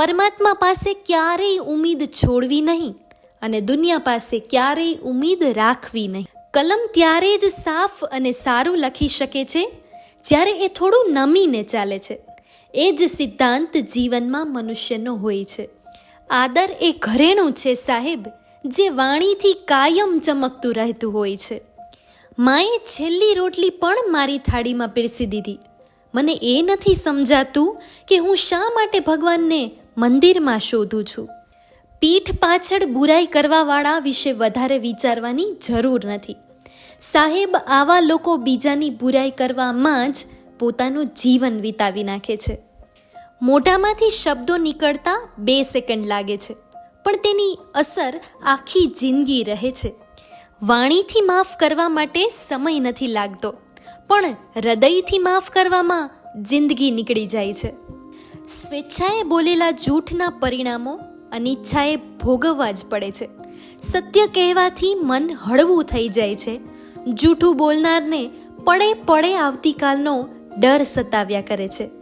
પરમાત્મા પાસે ક્યારેય ઉમીદ છોડવી નહીં અને દુનિયા પાસે ક્યારેય ઉમીદ રાખવી નહીં. કલમ ત્યારે જ સાફ અને સારું લખી શકે છે, જ્યારે એ થોડું નમીને ચાલે છે. એ જ સિદ્ધાંત જીવનમાં મનુષ્યનો હોય છે. આદર એ ઘરેણું છે સાહેબ, જે વાણીથી કાયમ ચમકતું રહેતું હોય છે. માએ છેલ્લી રોટલી પણ મારી થાળીમાં પીરસી દીધી. મને એ નથી સમજાતું કે હું શા માટે ભગવાનને મંદિરમાં શોધું છું. પીઠ પાછળ બુરાઈ કરવાવાળા વિશે વધારે વિચારવાની જરૂર નથી. સાહેબ આવા લોકો બીજાની બુરાઈ કરવામાં જ પોતાનું જીવન વિતાવી નાખે છે. મોઢામાંથી શબ્દો નીકળતા બે સેકન્ડ લાગે છે, પણ તેની અસર આખી જિંદગી રહે છે. વાણીથી માફ કરવા માટે સમય નથી લાગતો, પણ હૃદયથી માફ કરવામાં જિંદગી નીકળી જાય છે. સ્વેચ્છાએ બોલેલા જૂઠના પરિણામો અનિચ્છાએ ભોગવવા જ પડે છે. સત્ય કહેવાથી મન હળવું થઈ જાય છે. જૂઠું બોલનારને પડે પડે આવતીકાલનો ડર સતાવ્યા કરે છે.